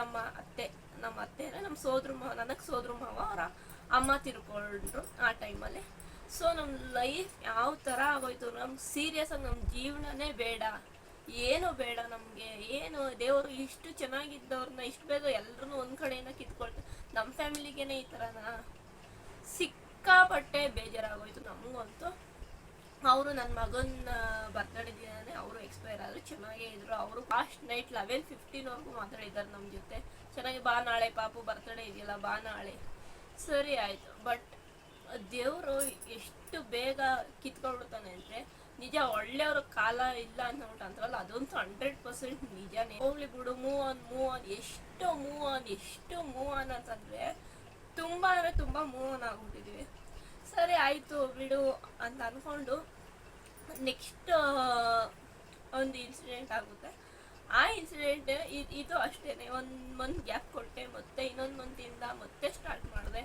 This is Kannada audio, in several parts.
ನಮ್ಮ ಅತ್ತೆ ನಮ್ಮ ಅತ್ತೆ ಅಂದರೆ ನಮ್ಮ ಸೋದ್ರ ಮಾವ, ನನಗೆ ಸೋದ್ರ ಮಾವ, ಅವರ ಅಮ್ಮ ತಿರ್ಕೊಂಡ್ರು ಆ ಟೈಮಲ್ಲಿ ಸೊ ನಮ್ಮ ಲೈಫ್ ಯಾವ ಥರ ಆಗೋಯ್ತು, ನಮ್ ಸೀರಿಯಸ್ ಆಗಿ ನಮ್ಮ ಜೀವನನೇ ಬೇಡ. ಏನು ಬೇಡ ನಮಗೆ, ಏನು ದೇವರು ಇಷ್ಟು ಚೆನ್ನಾಗಿದ್ದವ್ರನ್ನ ಇಷ್ಟು ಬೇಗ ಎಲ್ಲರೂ ಒಂದು ಕಡೆಯಿಂದ ಕಿತ್ಕೊಳ್ತಾರೆ ನಮ್ಮ ಫ್ಯಾಮಿಲಿಗೇನೆ ಈ ಥರನಾ ಸಿಕ್ಕಾಪಟ್ಟೆ ಬೇಜಾರಾಗೋಯ್ತು ನಮಗಂತೂ. ಅವರು ನನ್ನ ಮಗನ ಬರ್ತಡೇ ದಿನನೇ ಅವರು ಎಕ್ಸ್ಪೈರ್ ಆದರು ಚೆನ್ನಾಗೇ ಇದ್ರು. ಅವರು ಫಾಸ್ಟ್ ನೈಟ್ ಲೆವೆನ್ ಫಿಫ್ಟೀನ್ವರೆಗೂ ಮಾತಾಡಿದ್ದಾರೆ ನಮ್ಮ ಜೊತೆ. ಚೆನ್ನಾಗಿ ಬಾ ನಾಳೆ ಪಾಪು ಬರ್ತಡೇ ಇದೆಯಲ್ಲ, ಬಾ ನಾಳೆ. ಸರಿ ಆಯಿತು. ಬಟ್ ದೇವರು ಎಷ್ಟು ಬೇಗ ಕಿತ್ಕೊಂಡ್ಬಿಡ್ತಾನೆ ಅಂದರೆ ನಿಜ ಒಳ್ಳೆಯವ್ರ ಕಾಲ ಇಲ್ಲ ಅಂತ ಅಂತಾರಲ್ಲ, ಅದಂತೂ ಹಂಡ್ರೆಡ್ ಪರ್ಸೆಂಟ್ ನಿಜನೇ. ಹೋಗ್ಲಿ ಬಿಡು ಮೂವ್ ಆನ್ ಮೂವ್ ಆನ್ ಎಷ್ಟು ಮೂವ್ ಆನ್ ಎಷ್ಟು ಮೂವ್ ಆನ್ ಅಂತಂದರೆ ತುಂಬ ಅಂದರೆ ತುಂಬ ಮೂವ್ ಆನ್ ಆಗ್ಬಿಟ್ಟಿದ್ದೀವಿ ಸರಿ ಆಯಿತು ಬಿಡು ಅಂತ ಅಂದ್ಕೊಂಡು ನೆಕ್ಸ್ಟ್ ಒಂದು ಇನ್ಸಿಡೆಂಟ್ ಆಗುತ್ತೆ. ಆ ಇನ್ಸಿಡೆಂಟ್ ಇದು ಅಷ್ಟೇ, ಒಂದು ಮಂತ್ ಗ್ಯಾಪ್ ಕೊಟ್ಟೆ, ಮತ್ತೆ ಇನ್ನೊಂದು ಮಂತಿಂದ ಮತ್ತೆ ಸ್ಟಾರ್ಟ್ ಮಾಡಿದೆ.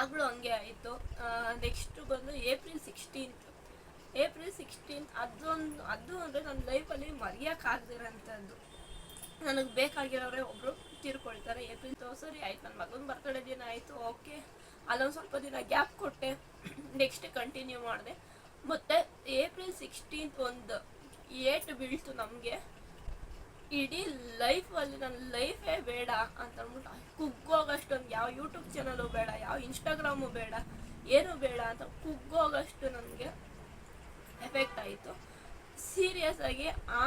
ಆಗಲೂ ಹಂಗೆ ಆಯಿತು. ನೆಕ್ಸ್ಟ್ ಬಂದು ಏಪ್ರಿಲ್ ಸಿಕ್ಸ್ಟೀನ್ತ್ ಏಪ್ರಿಲ್ ಸಿಕ್ಸ್ಟೀನ್ತ್ ಅದೊಂದು, ಅದು ಅಂದರೆ ನನ್ನ ಲೈಫಲ್ಲಿ ಮರೆಯೋಕ್ಕಾಗದಿರೋಂಥದ್ದು ನನಗೆ ಬೇಕಾಗಿರೋರೆ ಒಬ್ಬರು ತೀರ್ಕೊಳ್ತಾರೆ. ಏಪ್ರಿಲ್ ಸರಿ, ಆಯ್ತು ನನ್ನ ಮಗನ ಬರ್ತಡೇ ದಿನ ಆಯಿತು, ಓಕೆ. ಅಲ್ಲೊಂದು ಸ್ವಲ್ಪ ದಿನ ಗ್ಯಾಪ್ ಕೊಟ್ಟೆ. ನೆಕ್ಸ್ಟ್ ಕಂಟಿನ್ಯೂ ಮಾಡಿದೆ. ಮತ್ತು ಏಪ್ರಿಲ್ ಸಿಕ್ಸ್ಟೀನ್ತ್ ಒಂದು ಏಟ್ ಬೀಳ್ತು ನಮಗೆ. ಇಡೀ ಲೈಫಲ್ಲಿ ನನ್ನ ಲೈಫೇ ಬೇಡ ಅಂತ ಅಂದ್ಬಿಟ್ಟು ಕುಗ್ಗೋಗಷ್ಟೊಂದು ಯಾವ ಯೂಟ್ಯೂಬ್ ಚಾನಲು ಬೇಡ, ಯಾವ ಇನ್ಸ್ಟಾಗ್ರಾಮು ಬೇಡ, ಏನು ಬೇಡ ಅಂತ ಕುಗ್ಗೋಗಷ್ಟು ನನಗೆ ಎಫೆಕ್ಟ್ ಆಯಿತು. ಸೀರಿಯಸ್ ಆಗಿ ಆ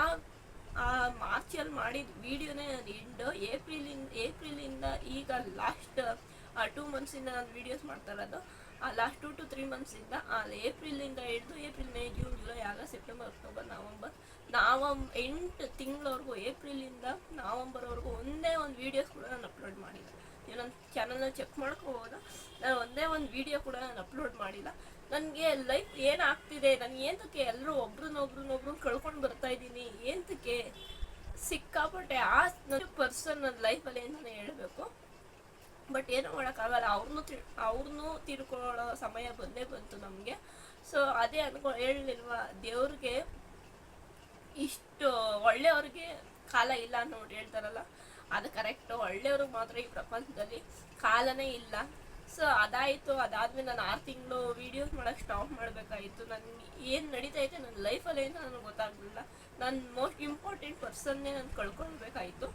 ಆ ಮಾರ್ಚಲ್ಲಿ ಮಾಡಿದ ವಿಡಿಯೋನೇ ನಾನು ಎಂಡು ಏಪ್ರಿಲಿಂದ ಏಪ್ರಿಲಿಂದ ಈಗ ಲಾಸ್ಟ್ ಟೂ ಮಂತ್ಸಿಂದ ನಾನು ವೀಡಿಯೋಸ್ ಮಾಡ್ತಾ ಇರೋದು. ಲಾಸ್ಟ್ ಟು ಟು ತ್ರೀ ಮಂತ್ಸಿಂದ ಆ ಏಪ್ರಿಲಿಂದ ಹಿಡಿದು April May June July August September October November ನಾವಂ ಎಂಟು ತಿಂಗಳವರೆಗೂ ಏಪ್ರಿಲಿಂದ ನವಂಬರ್ವರೆಗೂ ಒಂದೇ ಒಂದು ವೀಡಿಯೋಸ್ ಕೂಡ ನಾನು ಅಪ್ಲೋಡ್ ಮಾಡಿಲ್ಲ. ನೀವು ನನ್ನ ಚಾನಲ್ನ ಚೆಕ್ ಮಾಡ್ಕೋಬೋದ? ನಾನು ಒಂದೇ ಒಂದು ವೀಡಿಯೋ ಕೂಡ ನಾನು ಅಪ್ಲೋಡ್ ಮಾಡಿಲ್ಲ. ನನಗೆ ಲೈಫ್ ಏನಾಗ್ತಿದೆ? ನನಗೆ ಏನಕ್ಕೆ ಎಲ್ಲರೂ ಒಬ್ರನ್ನೊಬ್ರನ್ನೊಬ್ರು ಕಳ್ಕೊಂಡು ಬರ್ತಾ ಇದ್ದೀನಿ? ಏನಕ್ಕೆ ಸಿಕ್ಕಾಪಟ್ಟೆ ಆ ಪರ್ಸನ್ ನನ್ನ ಲೈಫಲ್ಲಿ ನಾನು ಹೇಳಬೇಕು? ಬಟ್ ಏನು ಮಾಡೋಕ್ಕಾಗಲ್ಲ. ಅವ್ರನ್ನೂ ತಿ, ಅವ್ರನ್ನೂ ತಿಳ್ಕೊಳ್ಳೋ ಸಮಯ ಬಂದೇ ಬಂತು ನಮಗೆ. ಸೊ ಅದೇ ಅನ್ಕೊ ಹೇಳಲಿಲ್ವಾ ದೇವ್ರಿಗೆ ಇಷ್ಟು ಒಳ್ಳೆಯವ್ರಿಗೆ ಕಾಲ ಇಲ್ಲ ಅಂತ ನೋಡಿ ಹೇಳ್ತಾರಲ್ಲ, ಅದು ಕರೆಕ್ಟು ಒಳ್ಳೆಯವ್ರಿಗೆ ಮಾತ್ರ ಈ ಪ್ರಪಂಚದಲ್ಲಿ ಕಾಲನೇ ಇಲ್ಲ. ಸೊ ಅದಾಯಿತು. ಅದಾದ್ಮೇಲೆ ನಾನು ಆರು ತಿಂಗಳು ವೀಡಿಯೋಸ್ ಮಾಡೋಕ್ಕೆ ಸ್ಟಾಪ್ ಮಾಡಬೇಕಾಯಿತು. ನನಗೆ ಏನು ನಡೀತೈತೆ ನನ್ನ ಲೈಫಲ್ಲಿ ಏನು ನನಗೆ ಗೊತ್ತಾಗಲಿಲ್ಲ. ನನ್ನ ಮೋಸ್ಟ್ ಇಂಪಾರ್ಟೆಂಟ್ ಪರ್ಸನ್ನೇ ನಾನು ಕಳ್ಕೊಳ್ಬೇಕಾಯಿತು.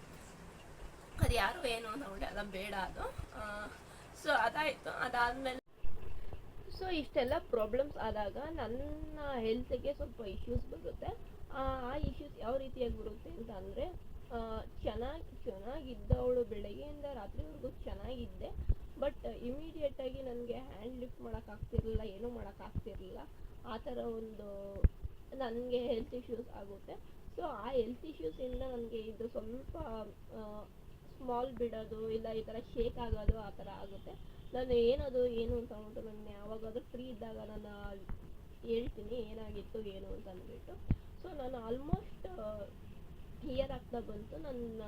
ಅದು ಯಾರು ಏನು ನೋಡಿ ಅಲ್ಲ ಬೇಡ ಅದು. ಸೊ ಅದಾಯಿತು. ಅದಾದಮೇಲೆ ಸೊ ಇಷ್ಟೆಲ್ಲ ಪ್ರಾಬ್ಲಮ್ಸ್ ಆದಾಗ ನನ್ನ ಹೆಲ್ತ್ಗೆ ಸ್ವಲ್ಪ ಇಶ್ಯೂಸ್ ಬರುತ್ತೆ. ಆ ಇಶ್ಯೂಸ್ ಯಾವ ರೀತಿಯಾಗಿ ಬರುತ್ತೆ ಅಂತ ಅಂದರೆ ಚೆನ್ನಾಗಿ, ಚೆನ್ನಾಗಿದ್ದವಳು ಬೆಳಗ್ಗೆಯಿಂದ ರಾತ್ರಿವರೆಗೂ ಚೆನ್ನಾಗಿದ್ದೆ. ಬಟ್ ಇಮಿಡಿಯೇಟಾಗಿ ನನಗೆ ಹ್ಯಾಂಡ್ ಲಿಫ್ಟ್ ಮಾಡೋಕ್ಕಾಗ್ತಿರಲಿಲ್ಲ ಏನೂ ಮಾಡೋಕ್ಕಾಗ್ತಿರಲಿಲ್ಲ ಆ ಥರ ಒಂದು ನನಗೆ ಹೆಲ್ತ್ ಇಶ್ಯೂಸ್ ಆಗುತ್ತೆ. ಸೊ ಆ ಹೆಲ್ತ್ ಇಶ್ಯೂಸಿಂದ ನನಗೆ ಇದು ಸ್ವಲ್ಪ ಸ್ಮಾಲ್ ಬಿಡೋದು ಇಲ್ಲ ಈ ಥರ ಶೇಕ್ ಆಗೋದು ಆ ಥರ ಆಗುತ್ತೆ. ನಾನು ಏನದು ಏನು ಅಂತ ಅಂದ್ಬಿಟ್ಟು ನಾನು ಯಾವಾಗಾದ್ರೂ ಫ್ರೀ ಇದ್ದಾಗ ನಾನು ಹೇಳ್ತೀನಿ ಏನಾಗಿತ್ತು ಏನು ಅಂತ ಅಂದ್ಬಿಟ್ಟು. ಸೊ ನಾನು ಆಲ್ಮೋಸ್ಟ್ ಕ್ಲಿಯರ್ ಆಗ್ತಾ ಬಂತು. ನನ್ನ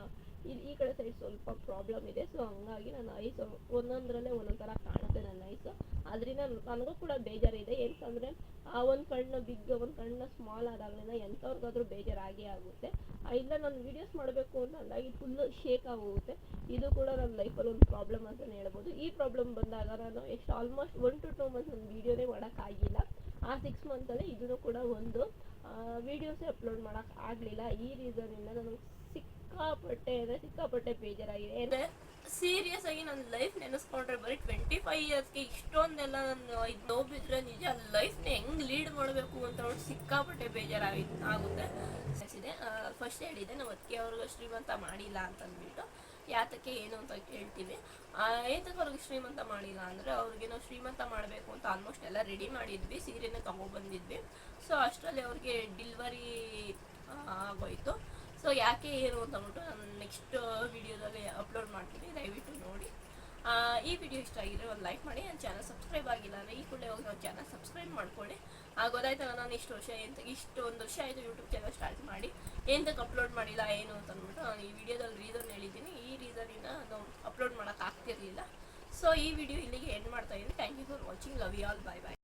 ಇಲ್ಲಿ ಈ ಕಡೆ ಸೈಡ್ ಸ್ವಲ್ಪ ಪ್ರಾಬ್ಲಮ್ ಇದೆ. ಸೊ ಹಂಗಾಗಿ ನನ್ನ ಐಸ್ ಒಂದೊಂದರಲ್ಲೇ ಒಂದೊಂದು ಥರ ಕಾಣುತ್ತೆ ನನ್ನ ಐಸ್ ಅದರಿಂದ ನನಗೂ ಕೂಡ ಬೇಜಾರಿದೆ. ಏನಂತಂದರೆ ಆ ಒಂದು ಕಣ್ಣ ಬಿಗ್ ಒಂದು ಕಣ್ಣ ಸ್ಮಾಲ್ ಆದಾಗಲಿಂದ ಎಂಥವ್ರಿಗಾದ್ರೂ ಬೇಜಾರಾಗೇ ಆಗುತ್ತೆ. ಇಲ್ಲ ನಾನು ವೀಡಿಯೋಸ್ ಮಾಡಬೇಕು ಅಂತ ಅಂದಾಗಿ ಫುಲ್ಲು ಶೇಕ್ ಆಗೋಗುತ್ತೆ. ಇದು ಕೂಡ ನನ್ನ ಲೈಫಲ್ಲಿ ಒಂದು ಪ್ರಾಬ್ಲಮ್ ಅಂತಲೇ ಹೇಳ್ಬೋದು. ಈ ಪ್ರಾಬ್ಲಮ್ ಬಂದಾಗ ನಾನು ಎಷ್ಟು almost one to two months ಒಂದು ವೀಡಿಯೋನೇ ಮಾಡೋಕ್ಕಾಗಿಲ್ಲ. ಆ ಸಿಕ್ಸ್ ಮಂತಲ್ಲಿ ಇದನ್ನು ಕೂಡ ಒಂದು ವೀಡಿಯೋಸೇ ಅಪ್ಲೋಡ್ ಮಾಡೋಕ್ಕಾಗಲಿಲ್ಲ ಈ ರೀಸನಿಂದ ನನಗೆ ಸಿಕ್ಕಾಪಟ್ಟೆ ಅಂದರೆ ಸಿಕ್ಕಾಪಟ್ಟೆ ಬೇಜಾರಾಗಿದೆ. ಸೀರಿಯಸ್ ಆಗಿ ನನ್ನ ಲೈಫ್ ನೆನೆಸ್ಕೊಂಡ್ರೆ ಬರೀ ಟ್ವೆಂಟಿ ಫೈವ್ ಇಯರ್ಸ್ಗೆ ಇಷ್ಟೊಂದೆಲ್ಲ ನಾನು ಇದು ನೋಬಿದ್ರೆ ಬಿದ್ದರೆ ನಿಜ ಲೈಫ್ನ ಹೆಂಗೆ ಲೀಡ್ ಮಾಡಬೇಕು ಅಂತ ಅವ್ರು ಸಿಕ್ಕಾಪಟ್ಟೆ ಬೇಜಾರಾಗಿ ಆಗುತ್ತೆ. ಫಸ್ಟ್ ಹೇಳಿದೆ, ನಮ್ಮ ಅದಕ್ಕೆ ಅವ್ರಿಗೆ ಶ್ರೀಮಂತ ಮಾಡಿಲ್ಲ ಅಂತಂದ್ಬಿಟ್ಟು. ಯಾತಕ್ಕೆ ಏನು ಅಂತ ಕೇಳ್ತೀವಿ. ಏತಕ್ಕೆ ಅವ್ರಿಗೆ ಶ್ರೀಮಂತ ಮಾಡಿಲ್ಲ ಅಂದರೆ ಅವ್ರಿಗೆ ನಾವು ಶ್ರೀಮಂತ ಮಾಡಬೇಕು ಅಂತ ಆಲ್ಮೋಸ್ಟ್ ಎಲ್ಲ ರೆಡಿ ಮಾಡಿದ್ವಿ. ಸೀರೆನ ತಗೊಬಂದಿದ್ವಿ ಸೊ ಅಷ್ಟರಲ್ಲಿ ಅವ್ರಿಗೆ ಡಿಲ್ವರಿ ಆಗೋಯ್ತು. ಸೊ ಯಾಕೆ ಏನು ಅಂತ ಅಂದ್ಬಿಟ್ಟು ನಾನು ನೆಕ್ಸ್ಟ್ ವಿಡಿಯೋದಲ್ಲಿ ಅಪ್ಲೋಡ್ ಮಾಡ್ತೀನಿ, ದಯವಿಟ್ಟು ನೋಡಿ. ಈ ವಿಡಿಯೋ ಇಷ್ಟ ಆಗಿದ್ರೆ ಒಂದು ಲೈಕ್ ಮಾಡಿ, ನನ್ನ ಚಾನಲ್ ಸಬ್ಸ್ಕ್ರೈಬ್ ಆಗಿಲ್ಲ ಅಂದರೆ ಈ ಕೂಡಲೇ ಹೋಗಿ ನನ್ನ ಚಾನಲ್ ಸಬ್ಸ್ಕ್ರೈಬ್ ಮಾಡ್ಕೊಳ್ಳಿ. ಗೊತ್ತಾಯ್ತಲ್ಲ ನಾನು ಇಷ್ಟು ವರ್ಷ ಎಂತ ಇಷ್ಟು ಒಂದು ವರ್ಷ ಆಯಿತು ಯೂಟ್ಯೂಬ್ ಚಾನಲ್ ಸ್ಟಾರ್ಟ್ ಮಾಡಿ. ಎಂತಕ್ಕೆ ಅಪ್ಲೋಡ್ ಮಾಡಿಲ್ಲ, ಏನು ಅಂತ ಅಂದ್ಬಿಟ್ಟು ನಾನು ಈ ವಿಡಿಯೋದಲ್ಲಿ ರೀಸನ್ ಹೇಳಿದ್ದೀನಿ. ಈ ರೀಸನಿಂದ ನಾವು ಅಪ್ಲೋಡ್ ಮಾಡೋಕ್ಕಾಗ್ತಿರಲಿಲ್ಲ ಸೊ ಈ ವಿಡಿಯೋ ಇಲ್ಲಿಗೆ ಎಂಡ್ ಮಾಡ್ತಾ ಇದ್ದೀನಿ. Thank you for watching love you all bye bye